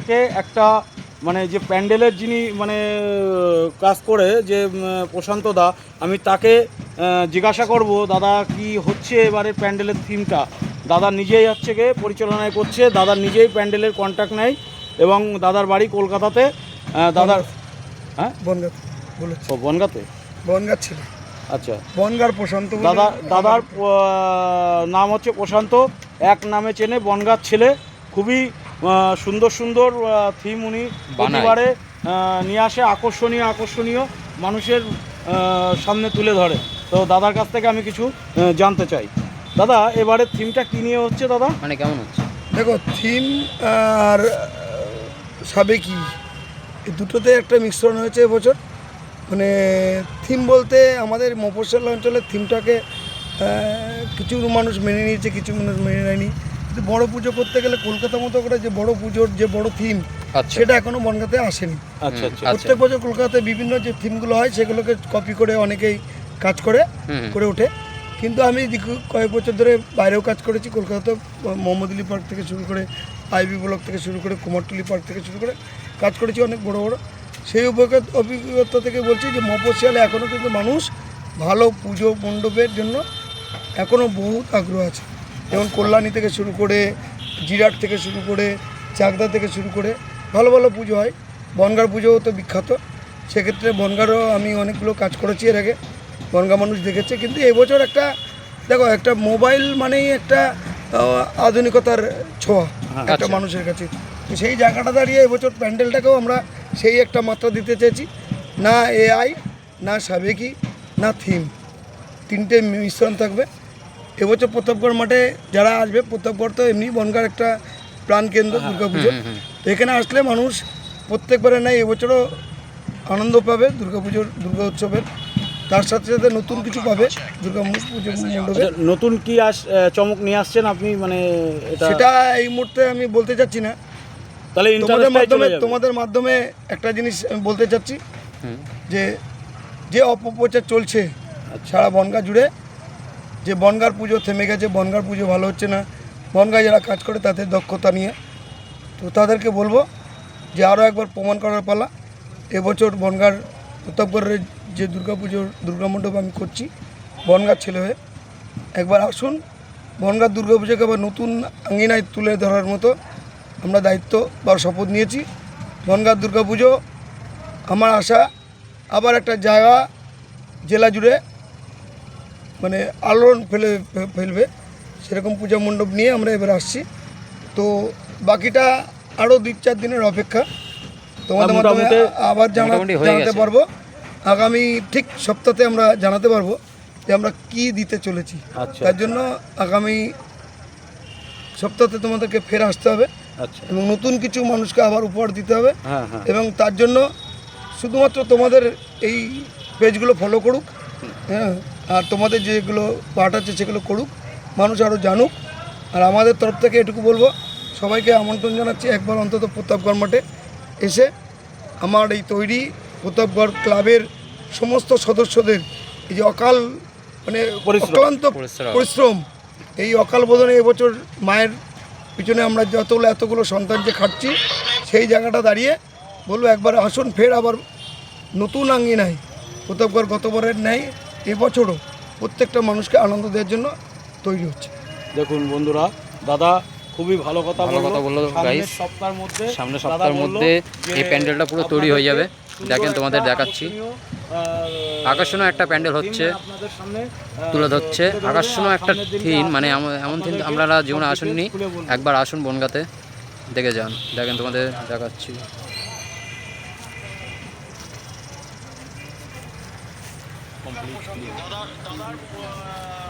কে একটা মানে যে প্যান্ডেলের যিনি মানে কাজ করে যে প্রশান্ত দা আমি তাকে জিজ্ঞাসা করব দাদা কি হচ্ছে এবারে প্যান্ডেলের থিমটা? দাদা নিজেই হচ্ছে গিয়ে পরিচালনায় করছে দাদা নিজেই প্যান্ডেলের কন্ট্যাক্ট নেয় এবং দাদার বাড়ি কলকাতাতে দাদার হ্যাঁ? বনগাঁ বলেছি। ও বনগাতে? বনগাঁ ছিল। আচ্ছা। বনগার প্রশান্ত দাদা দাদার নাম হচ্ছে প্রশান্ত এক নামে চেনে বনগার ছেলে খুবই সুন্দর সুন্দর থিম উনি প্রতিবারে নিয়ে আসে আকর্ষণীয় আকর্ষণীয় মানুষের সামনে তুলে ধরে। তো দাদার কাছ থেকে আমি কিছু জানতে চাই। দাদা এবারে থিমটা কী নিয়ে হচ্ছে দাদা? মানে কেমন হচ্ছে? দেখো থিম আর সাবেকি এই দুটোতে একটা মিশ্রণ হয়েছে এবছর। মানে থিম বলতে আমাদের মফস্বল অঞ্চলের থিমটাকে কিছু মানুষ মেনে নিয়েছে কিছু মানুষ মেনে নেয়নি। কিন্তু বড় পুজো করতে গেলে কলকাতা মতো করে যে বড় পুজোর যে বড় থিম আচ্ছা। সেটা এখনও বনগাতে আসেনি। আচ্ছা আচ্ছা। প্রত্যেক বছর কলকাতায় বিভিন্ন যে থিমগুলো হয় সেগুলোকে কপি করে অনেকেই কাজ করে। করে ওঠে। কিন্তু আমি কয়েক বছর ধরে বাইরেও কাজ করেছি। কলকাতা মোহাম্মদুলি পার্ক থেকে শুরু করে আইবি ব্লক থেকে শুরু করে কুমারটুলি পার্ক থেকে শুরু করে কাজ করেছি অনেক বড় বড়। সেই অভিজ্ঞতা অভিজ্ঞতা থেকে বলছি যে মফস্বলে এখনও কিন্তু মানুষ ভালো পুজো মণ্ডপের জন্য এখনও বহুত আগ্রহ আছে। যেমন কল্যাণী থেকে শুরু করে জিরাট থেকে শুরু করে চাকদা থেকে শুরু করে ভালো ভালো পুজো হয়। বনগার পুজোও তো বিখ্যাত। সেক্ষেত্রে বনগারও আমি অনেকগুলো কাজ করেছি এর আগে। বনগা মানুষ দেখেছে। কিন্তু এবছর একটা দেখো একটা মোবাইল মানেই একটা আধুনিকতার ছোঁয়া একটা আচ্ছা। মানুষের কাছে। তো সেই জায়গাটা দাঁড়িয়ে এবছর প্যান্ডেলটাকেও আমরা সেই একটা মাত্রা দিতে চেয়েছি। না এআই না সাবেকি না থিম। তিনটে মিশ্রণ থাকবে। এবছর প্রতাপগড় মাঠে যারা আসবে প্রতাপগড় তো এমনি বনগার একটা প্রাণকেন্দ্র দুর্গাপুজো তো এখানে আসলে মানুষ প্রত্যেকবারে নাই এবছরও আনন্দ পাবে দুর্গাপুজোর দুর্গা উৎসবের। তার সাথে সাথে নতুন কিছু পাবে দুর্গা পুজো মণ্ডপে। আচ্ছা, নতুন কি আস চমক নিয়ে আসছেন আপনি? মানে এটা সেটা এই মুহূর্তে আমি বলতে চাচ্ছি না। তাহলে তোমাদের মাধ্যমে তোমাদের মাধ্যমে একটা জিনিস আমি বলতে চাচ্ছি যে যে অপপ্রচার চলছে সারা বনগা জুড়ে যে বনগার পুজো থেমে গেছে, বনগার পুজো ভালো হচ্ছে না। বনগায় যারা কাজ করে তাদের দক্ষতা নিয়ে। তো তাদেরকে বলব যে আরও একবার প্রমাণ করার পালা। এবছর বনগার প্রতাপগড়ের যে দুর্গা পুজোর দুর্গা মণ্ডপ আমি করছি, বনগার ছেলে হয়ে। একবার আসুন, বনগার দুর্গা পুজোকে আবার নতুন আঙ্গিনায় তুলে ধরার মতো আমরা দায়িত্ব বা শপথ নিয়েছি। বনগার দুর্গা পুজো, আমার আশা, আবার একটা জায়গা, জেলা জুড়ে মানে আলোড়ন ফেলে ফেলবে। সেরকম পূজা মণ্ডপ নিয়ে আমরা এবার আসছি। তো বাকিটা আরও দুই চার দিনের অপেক্ষা। তোমাদের মাধ্যমে আবার জানাতে পারব। আগামী ঠিক সপ্তাহে আমরা জানাতে পারব যে আমরা কি দিতে চলেছি। আচ্ছা তার জন্য আগামী সপ্তাহে তোমাদেরকে ফের আসতে হবে। আচ্ছা। এবং নতুন কিছু মানুষকে আবার উপহার দিতে হবে। হ্যাঁ হ্যাঁ। এবং তার জন্য শুধুমাত্র তোমাদের এই পেজগুলো ফলো করুক। হ্যাঁ আর তোমাদের যেগুলো আছে সেগুলো করুক মানুষ আরও জানুক আর আমাদের তরফ থেকে এটুকু বলব সবাইকে আমন্ত্রণ জানাচ্ছি একবার অন্তত প্রতাপগড় মাঠে এসে আমার এই তৈরি প্রতাপগড় ক্লাবের সমস্ত সদস্যদের এই যে অকাল মানে। অক্লান্ত পরিশ্রম। পরিশ্রম এই অকাল বোধনে এবছর মায়ের পিছনে আমরা যতগুলো এতগুলো সন্তান যে খাটছি সেই জায়গাটা দাঁড়িয়ে বলব একবার আসুন ফের আবার নতুন আঙ্গিনায় প্রতাপগড় গতবারের ন্যায় এবছরও প্রত্যেকটা মানুষকে আনন্দ দেওয়ার জন্য তৈরি হচ্ছে দেখুন বন্ধুরা দাদা খুবই ভালো কথা ভালো কথা বলল, সামনের guys। সপ্তাহের মধ্যে সামনের সপ্তাহের মধ্যে এই প্যান্ডেলটা পুরো তৈরি হয়ে যাবে। দেখেন তোমাদের দেখাচ্ছি। আকর্ষণীয়, একটা প্যান্ডেল হচ্ছে তুলে ধরছে। আকর্ষণীয় একটা থিম মানে এমন- এমন থিম আপনারা জীবনে আসেননি। একবার আসুন বনগাতে দেখে যান দেখেন তোমাদের দেখাচ্ছি কমপ্লিট ক্লিয়ার